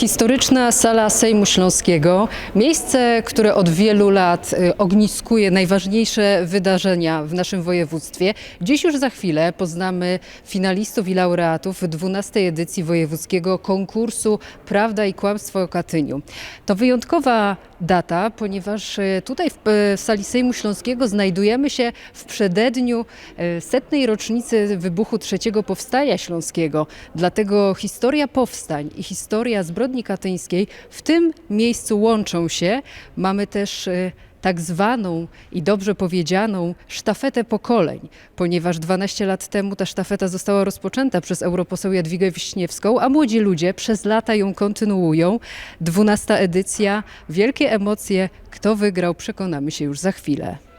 Historyczna sala Sejmu Śląskiego, miejsce, które od wielu lat y, ogniskuje najważniejsze wydarzenia w naszym województwie. Dziś już za chwilę poznamy finalistów i laureatów 12 edycji wojewódzkiego konkursu Prawda i Kłamstwo o Katyniu. To wyjątkowa data, ponieważ y, tutaj w, y, w sali Sejmu Śląskiego znajdujemy się w przededniu setnej rocznicy wybuchu trzeciego powstania śląskiego. Dlatego historia powstań i historia zbrodni katyńskiej w tym miejscu łączą się. Mamy też y, tak zwaną i dobrze powiedzianą sztafetę pokoleń, ponieważ 12 lat temu ta sztafeta została rozpoczęta przez europoseł Jadwigę Wiśniewską, a młodzi ludzie przez lata ją kontynuują. 12 edycja, wielkie emocje. Kto wygrał, przekonamy się już za chwilę.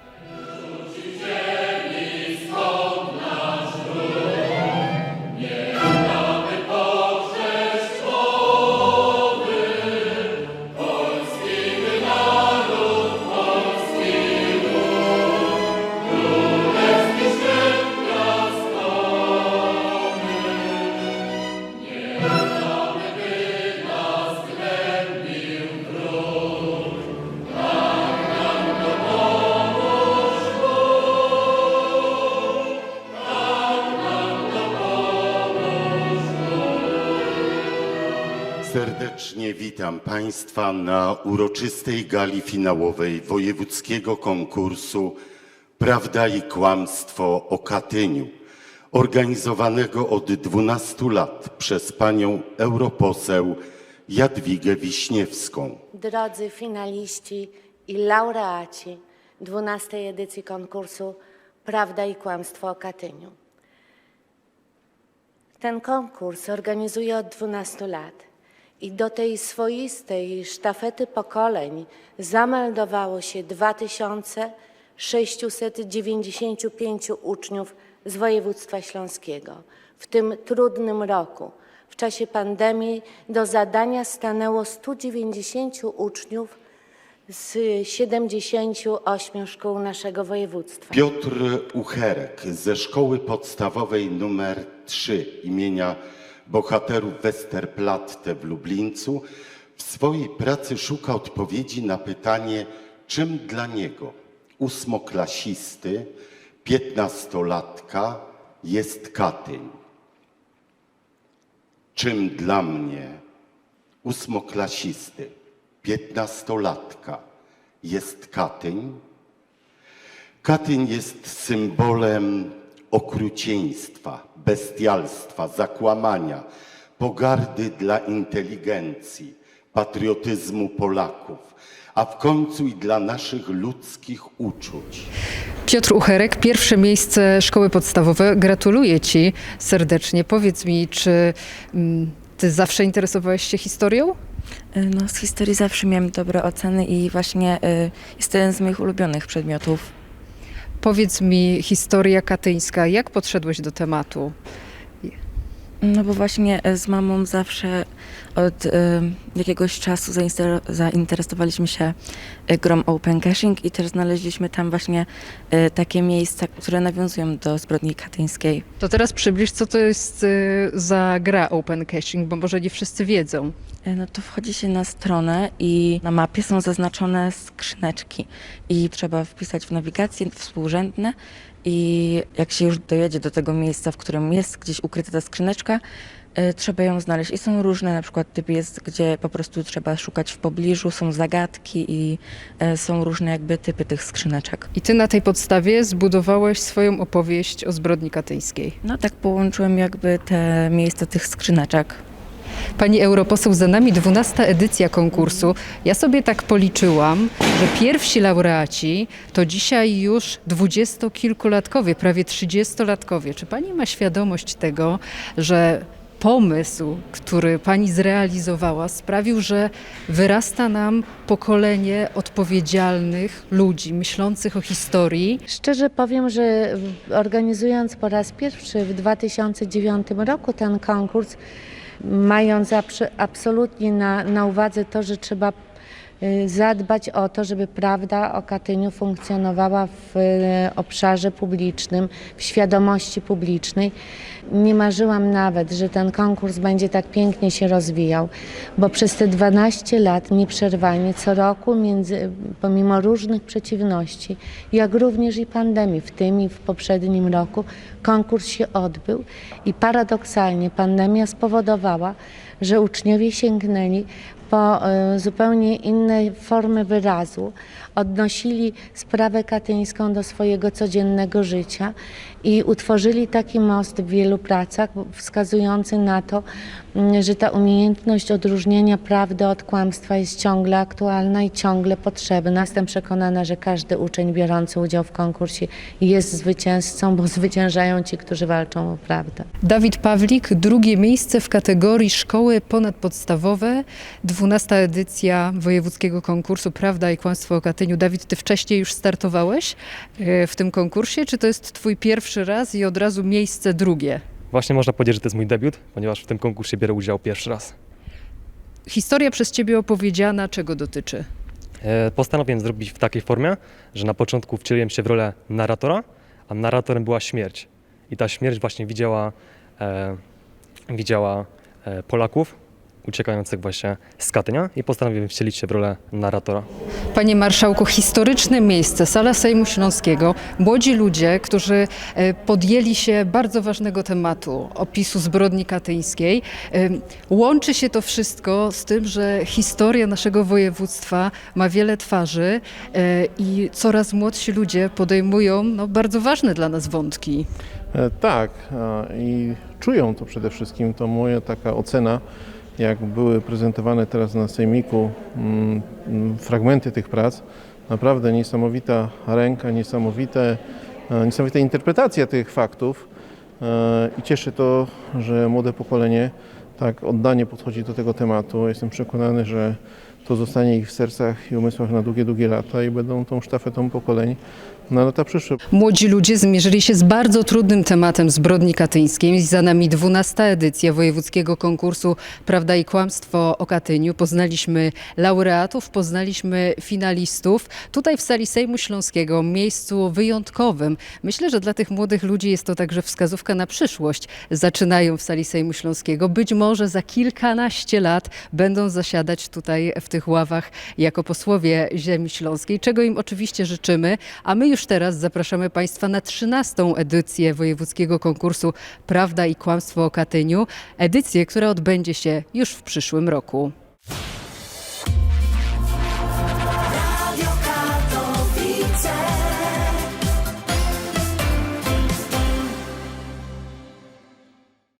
Serdecznie witam Państwa na uroczystej gali finałowej wojewódzkiego konkursu Prawda i Kłamstwo o Katyniu, organizowanego od 12 lat przez panią europoseł Jadwigę Wiśniewską. Drodzy finaliści i laureaci 12 edycji konkursu Prawda i Kłamstwo o Katyniu. Ten konkurs organizuję od 12 lat i do tej swoistej sztafety pokoleń zameldowało się 2695 uczniów z województwa śląskiego. W tym trudnym roku, w czasie pandemii, do zadania stanęło 190 uczniów z 78 szkół naszego województwa. Piotr Ucherek ze szkoły podstawowej nr 3 imienia bohaterów Westerplatte w Lublińcu w swojej pracy szuka odpowiedzi na pytanie, czym dla niego, ósmoklasisty, piętnastolatka, jest Katyń. Czym dla mnie, ósmoklasisty, piętnastolatka, jest Katyń? Katyń jest symbolem okrucieństwa, bestialstwa, zakłamania, pogardy dla inteligencji, patriotyzmu Polaków, a w końcu i dla naszych ludzkich uczuć. Piotr Ucherek, pierwsze miejsce szkoły podstawowe. Gratuluję Ci serdecznie. Powiedz mi, czy mm, Ty zawsze interesowałeś się historią? Y, No, z historii zawsze miałem dobre oceny i właśnie y, jest to jeden z moich ulubionych przedmiotów. Powiedz mi, historia katyńska, jak podszedłeś do tematu? No bo właśnie y, z mamą zawsze od y, jakiegoś czasu zainter- zainteresowaliśmy się y, grą Open Caching i też znaleźliśmy tam właśnie y, takie miejsca, które nawiązują do zbrodni katyńskiej. To teraz przybliż, co to jest y, za gra Open Caching, bo może nie wszyscy wiedzą. Y, No to wchodzi się na stronę i na mapie są zaznaczone skrzyneczki i trzeba wpisać w nawigacji współrzędne i jak się już dojedzie do tego miejsca, w którym jest gdzieś ukryta ta skrzyneczka, y, trzeba ją znaleźć. I są różne, na przykład typ jest, gdzie po prostu trzeba szukać w pobliżu, są zagadki i y, są różne jakby typy tych skrzyneczek. I Ty na tej podstawie zbudowałeś swoją opowieść o zbrodni katyńskiej. No tak połączyłem jakby te miejsca tych skrzyneczek. Pani europoseł, za nami 12 edycja konkursu. Ja sobie tak policzyłam, że pierwsi laureaci to dzisiaj już dwudziestokilkulatkowie, prawie trzydziestolatkowie. Czy pani ma świadomość tego, że pomysł, który pani zrealizowała, sprawił, że wyrasta nam pokolenie odpowiedzialnych ludzi, myślących o historii? Szczerze powiem, że organizując po raz pierwszy w 2009 roku ten konkurs, mając absolutnie na, na uwadze to, że trzeba zadbać o to, żeby prawda o Katyniu funkcjonowała w y, obszarze publicznym, w świadomości publicznej. Nie marzyłam nawet, że ten konkurs będzie tak pięknie się rozwijał, bo przez te 12 lat nieprzerwanie co roku, między, pomimo różnych przeciwności, jak również i pandemii, w tym i w poprzednim roku, konkurs się odbył i paradoksalnie pandemia spowodowała, że uczniowie sięgnęli po e, zupełnie inne formy wyrazu, odnosili sprawę katyńską do swojego codziennego życia i utworzyli taki most w wielu pracach wskazujący na to, m, że ta umiejętność odróżnienia prawdy od kłamstwa jest ciągle aktualna i ciągle potrzebna. Jestem przekonana, że każdy uczeń biorący udział w konkursie jest zwycięzcą, bo zwyciężają ci, którzy walczą o prawdę. Dawid Pawlik, drugie miejsce w kategorii szkoły ponadpodstawowe, 12 edycja wojewódzkiego konkursu Prawda i Kłamstwo o Katyniu. Dawid, ty wcześniej już startowałeś e, w tym konkursie, czy to jest twój pierwszy raz i od razu miejsce drugie? Właśnie można powiedzieć, że to jest mój debiut, ponieważ w tym konkursie biorę udział pierwszy raz. Historia przez ciebie opowiedziana czego dotyczy? E, Postanowiłem zrobić w takiej formie, że na początku wcieliłem się w rolę narratora, a narratorem była śmierć. I ta śmierć właśnie widziała, e, widziała e, Polaków uciekających właśnie z Katynia i postanowiłem wcielić się w rolę narratora. Panie marszałku, historyczne miejsce, sala Sejmu Śląskiego, młodzi ludzie, którzy e, podjęli się bardzo ważnego tematu, opisu zbrodni katyńskiej. E, Łączy się to wszystko z tym, że historia naszego województwa ma wiele twarzy e, i coraz młodsi ludzie podejmują no, bardzo ważne dla nas wątki. Tak, i czują to przede wszystkim. To moja taka ocena, jak były prezentowane teraz na Sejmiku mm, fragmenty tych prac. Naprawdę niesamowita ręka, niesamowite, e, niesamowita interpretacja tych faktów. E, I cieszy to, że młode pokolenie tak oddanie podchodzi do tego tematu. Jestem przekonany, że to zostanie ich w sercach i umysłach na długie, długie lata i będą tą sztafetą pokoleń na lata przyszłe. Młodzi ludzie zmierzyli się z bardzo trudnym tematem zbrodni katyńskiej. Za nami 12 edycja wojewódzkiego konkursu Prawda i Kłamstwo o Katyniu. Poznaliśmy laureatów, poznaliśmy finalistów. Tutaj w sali Sejmu Śląskiego, miejscu wyjątkowym. Myślę, że dla tych młodych ludzi jest to także wskazówka na przyszłość. Zaczynają w sali Sejmu Śląskiego. Być może za kilkanaście lat będą zasiadać tutaj w tych ławach jako posłowie ziemi śląskiej, czego im oczywiście życzymy. A my już teraz zapraszamy Państwa na 13. edycję wojewódzkiego konkursu Prawda i Kłamstwo o Katyniu. Edycję, która odbędzie się już w przyszłym roku.